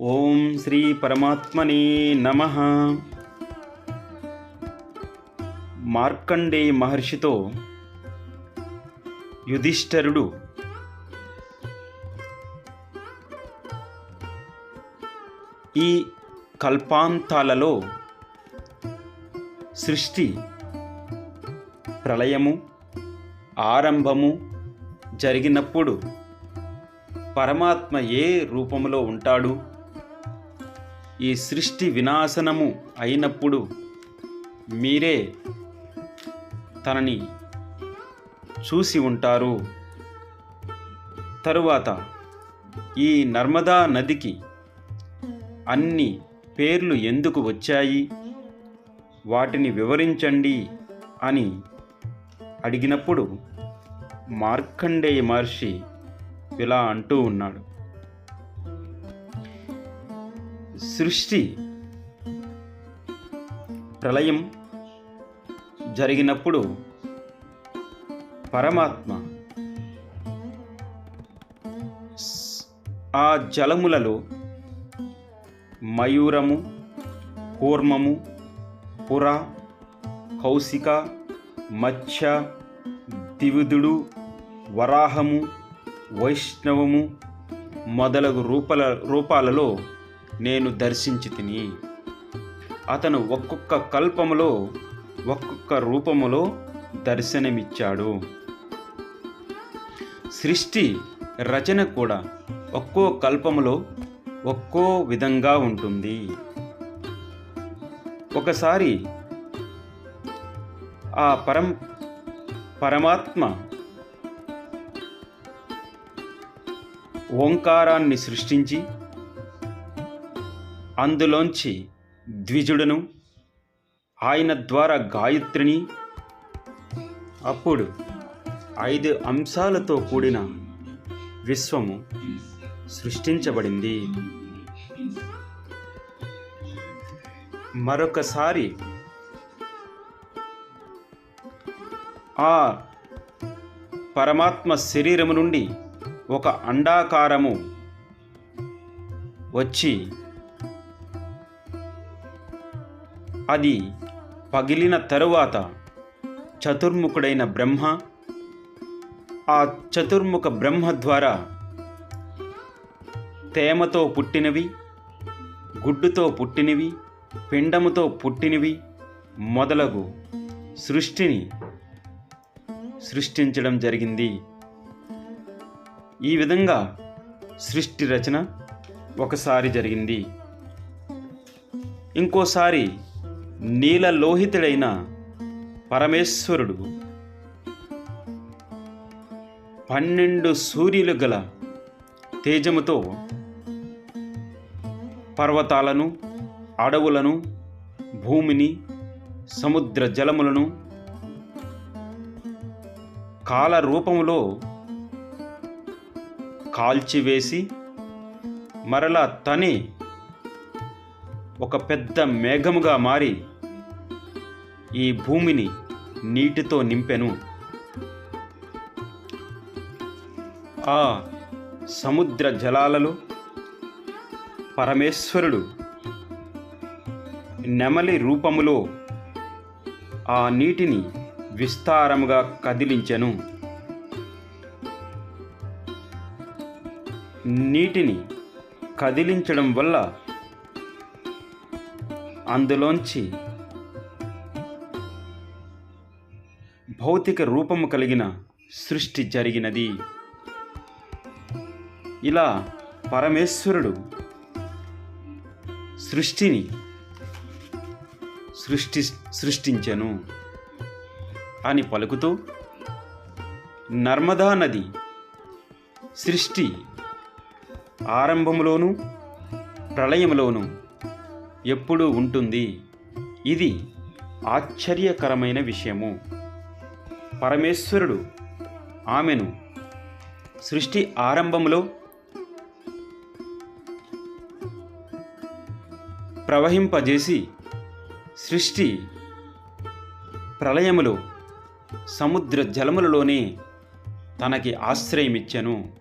ఓం శ్రీ పరమాత్మనే నమ. మార్కండేయ మహర్షితో యుధిష్ఠరుడు ఈ కల్పాంతాలలో సృష్టి ప్రళయము ఆరంభము జరిగినప్పుడు పరమాత్మ ఏ రూపంలో ఉంటాడు? ఈ సృష్టి వినాశనము అయినప్పుడు మీరే తనని చూసి ఉంటారు. తరువాత ఈ నర్మదా నదికి అన్ని పేర్లు ఎందుకు వచ్చాయి? వాటిని వివరించండి అని అడిగినప్పుడు మార్కండేయ మహర్షి ఇలా అంటూ ఉన్నాడు. సృష్టి ప్రళయం జరిగినప్పుడు పరమాత్మ స్- ఆ జలములలో మయూరము కూర్మము పుర కౌశిక మత్స్య దివిదుడు వరాహము వైష్ణవము మొదలగు రూపాల రూపాలలో నేను దర్శించి తిని అతను ఒక్కొక్క కల్పములో ఒక్కొక్క రూపములో దర్శనమిచ్చాడు. సృష్టి రచన కూడా ఒక్కో కల్పములో ఒక్కో విధంగా ఉంటుంది. ఒకసారి ఆ పరం పరమాత్మ ఓంకారాన్ని సృష్టించి అందులోంచి ద్విజుడును ఆయన ద్వారా గాయత్రిని. అప్పుడు ఐదు అంశాలతో కూడిన విశ్వము సృష్టించబడింది. మరొకసారి ఆ పరమాత్మ శరీరము నుండి ఒక అండాకారము వచ్చి అది పగిలిన తరువాత చతుర్ముఖుడైన బ్రహ్మ ఆ చతుర్ముఖ బ్రహ్మ ద్వారా తేమతో పుట్టినవి గుడ్డుతో పుట్టినవి పిండముతో పుట్టినవి మొదలగు సృష్టిని సృష్టించడం జరిగింది. ఈ విధంగా సృష్టి రచన ఒకసారి జరిగింది. ఇంకోసారి నీలలోహితుడైన పరమేశ్వరుడు పన్నెండు సూర్యులు గల తేజముతో పర్వతాలను అడవులను భూమిని సముద్ర జలములను కాల రూపములో కాల్చివేసి మరలా తనే ఒక పెద్ద మేఘముగా మారి ఈ భూమిని నీటితో నింపెను. ఆ సముద్ర జలాలలో పరమేశ్వరుడు నెమలి రూపములో ఆ నీటిని విస్తారముగా కదిలించెను. నీటిని కదిలించడం వల్ల అందులోంచి భౌతిక రూపము కలిగిన సృష్టి జరిగినది. ఇలా పరమేశ్వరుడు సృష్టిని సృష్టి సృష్టించెను అని పలుకుతూ నర్మదా నది సృష్టి ఆరంభంలోనూ ప్రళయంలోనూ ఎప్పుడూ ఉంటుంది. ఇది ఆశ్చర్యకరమైన విషయము. పరమేశ్వరుడు ఆమెను సృష్టి ఆరంభంలో ప్రవహింపజేసి సృష్టి ప్రళయములో సముద్ర జలములలోనే తనకి ఆశ్రయమిచ్చను.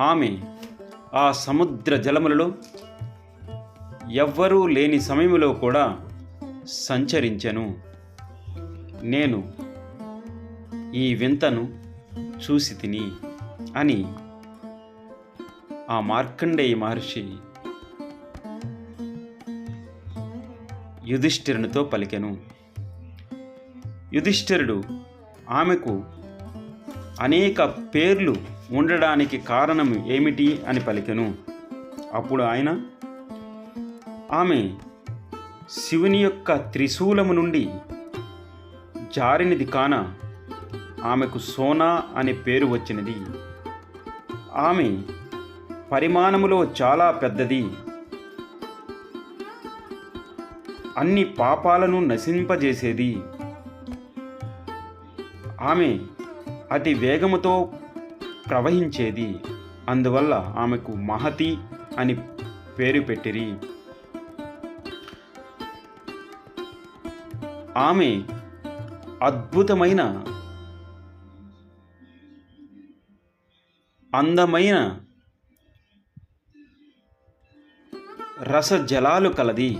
ఆమె ఆ సముద్ర జలములలో ఎవ్వరూ లేని సమయంలో కూడా సంచరించెను. నేను ఈ వింతను చూసి తిని అని ఆ మార్కండేయ మహర్షి యుధిష్ఠిరునితో పలికెను. యుధిష్ఠిరుడు ఆమెకు అనేక పేర్లు ఉండడానికి కారణం ఏమిటి అని పలికెను. అప్పుడు ఆయన ఆమె శివుని యొక్క త్రిశూలము నుండి జారినది కాన ఆమెకు సోనా అనే పేరు వచ్చినది. ఆమె పరిమాణములో చాలా పెద్దది. అన్ని పాపాలను నశింపజేసేది. ఆమె అతి వేగముతో ప్రవహించేది. అందువల్ల ఆమెకు మహతి అని పేరు పెట్టిరి. ఆమె అద్భుతమైన అందమైన రసజలాలు కలది.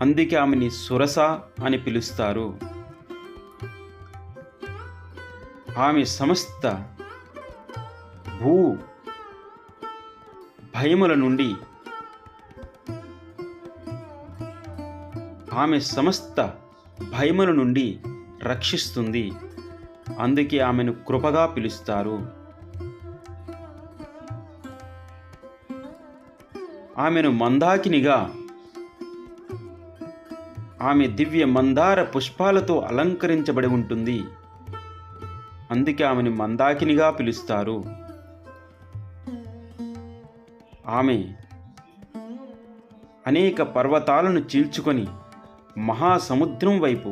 అందుకే ఆమెని సురస అని పిలుస్తారు. ఆమె సమస్త భూ భయముల నుండి ఆమె సమస్త భయముల నుండి రక్షిస్తుంది. అందుకే ఆమెను కృపగా పిలుస్తారు. ఆమెను మందాకినిగా ఆమె దివ్య మందార పుష్పాలతో అలంకరించబడి ఉంటుంది. అందుకే ఆమెను మందాకినిగా పిలుస్తారు. ఆమె అనేక పర్వతాలను చీల్చుకొని మహాసముద్రం వైపు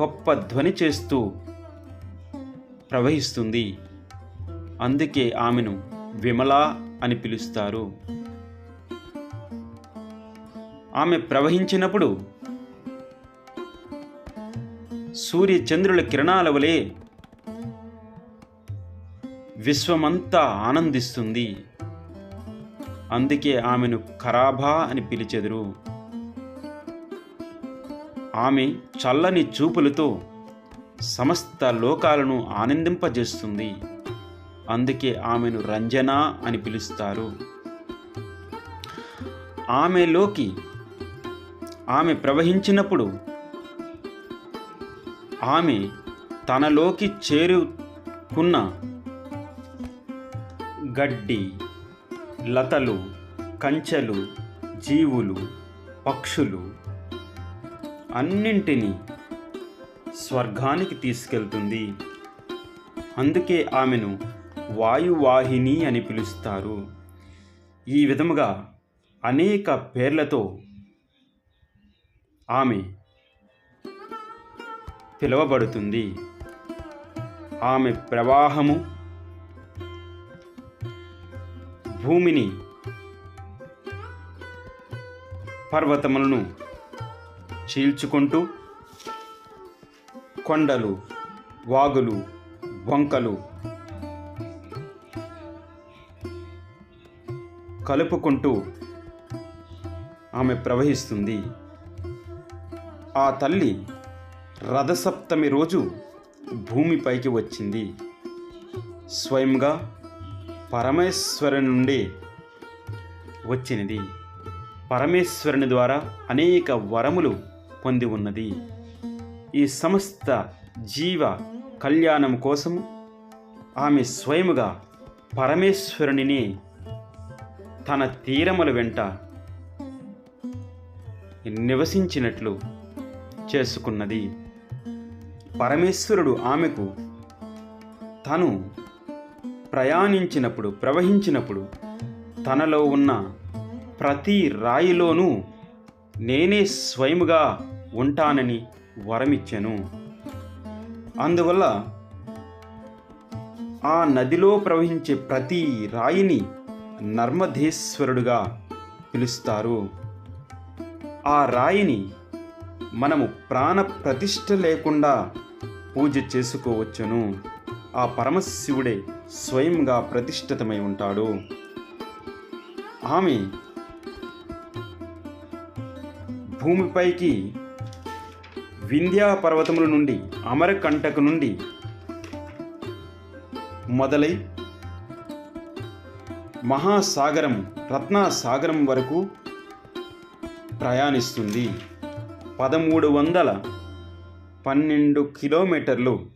గొప్ప ధ్వని చేస్తూ ప్రవహిస్తుంది. అందుకే ఆమెను విమల అని పిలుస్తారు. ఆమె ప్రవహించినప్పుడు సూర్య చంద్రుల కిరణాల వలె విశ్వమంతా ఆనందిస్తుంది. అందుకే ఆమెను ఖరాబా అని పిలిచెదరు. ఆమె చల్లని చూపులతో సమస్త లోకాలను ఆనందింపజేస్తుంది. అందుకే ఆమెను రంజన అని పిలుస్తారు. ఆమెలోకి ఆమె ప్రవహించినప్పుడు ఆమె తనలోకి చేరుకున్న గడ్డి లతలు కంచెలు జీవులు పక్షులు అన్నింటినీ స్వర్గానికి తీసుకెళ్తుంది. అందుకే ఆమెను వాయువాహిని అని పిలుస్తారు. ఈ విధముగా అనేక పేర్లతో ఆమె పిలువబడుతుంది. ఆమె ప్రవాహము భూమిని పర్వతములను చీల్చుకుంటూ కొండలు వాగులు వంకలు కలుపుకుంటూ ఆమె ప్రవహిస్తుంది. ఆ తల్లి రథసప్తమి రోజు భూమిపైకి వచ్చింది. స్వయంగా పరమేశ్వరుని నుండి వచ్చినది. పరమేశ్వరుని ద్వారా అనేక వరములు పొంది ఉన్నది. ఈ సమస్త జీవ కళ్యాణం కోసం ఆమె స్వయముగా పరమేశ్వరునిని తన తీరముల వెంట నివసించినట్లు చేసుకున్నది. పరమేశ్వరుడు ఆమెకు తను ప్రయాణించినప్పుడు ప్రవహించినప్పుడు తనలో ఉన్న ప్రతి రాయిలోనూ నేనే స్వయముగా ఉంటానని వరమిచ్చాను. అందువల్ల ఆ నదిలో ప్రవహించే ప్రతి రాయిని నర్మధేశ్వరుడుగా పిలుస్తారు. ఆ రాయిని మనము ప్రాణ ప్రతిష్ఠ లేకుండా పూజ చేసుకోవచ్చును. ఆ పరమశివుడే స్వయంగా ప్రతిష్ఠితమై ఉంటాడు. ఆమె భూమిపైకి వింధ్యా పర్వతముల నుండి అమరకంటకు నుండి మొదలై మహాసాగరం రత్నాసాగరం వరకు ప్రయాణిస్తుంది. పదమూడు వందల పన్నెండు కిలోమీటర్లు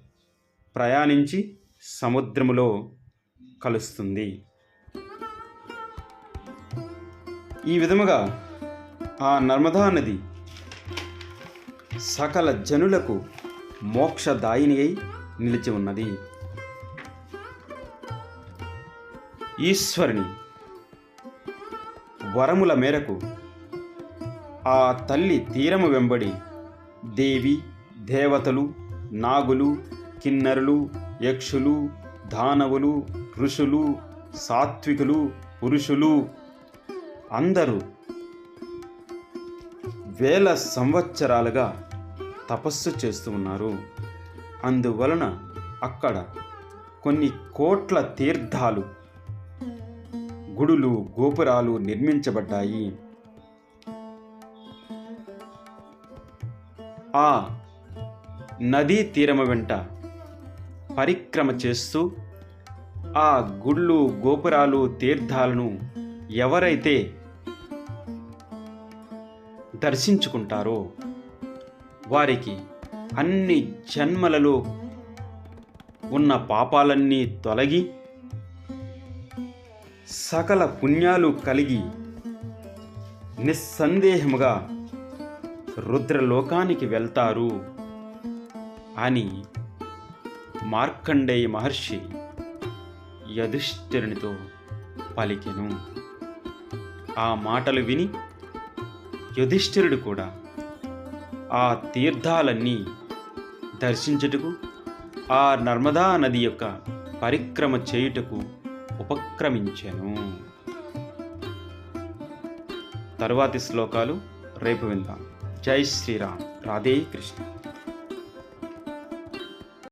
ప్రయాణించి సముద్రములో కలుస్తుంది. ఈ విధముగా ఆ నర్మదా నది సకల జనులకు మోక్షదాయిని అయి నిలిచి ఉన్నది. ఈశ్వరుని వరముల మేరకు ఆ తల్లి తీరము వెంబడి దేవి దేవతలు నాగులు కిన్నరులు యక్షులు దానవులు ఋషులు సాత్వికులు పురుషులు అందరూ వేల సంవత్సరాలుగా తపస్సు చేస్తూ ఉన్నారు. అందువలన అక్కడ కొన్ని కోట్ల తీర్థాలు గుడులు గోపురాలు నిర్మించబడ్డాయి. ఆ నదీ తీరము వెంట పరిక్రమ చేస్తూ ఆ గుళ్ళు గోపురాలు తీర్థాలను ఎవరైతే దర్శించుకుంటారో వారికి అన్ని జన్మలలో ఉన్న పాపాలన్నీ తొలగి సకల పుణ్యాలు కలిగి నిస్సందేహముగా రుద్రలోకానికి వెళ్తారు అని మార్కండేయ మహర్షి యధిష్ఠిరునితో పలికెను. ఆ మాటలు విని యుధిష్ఠిరుడు కూడా ఆ తీర్థాలన్నీ దర్శించుటకు ఆ నర్మదా నది యొక్క పరిక్రమ చేయుటకు ఉపక్రమించాను. తరువాతి శ్లోకాలు రేపు విందాం. జై శ్రీరామ్. రాధే కృష్ణ.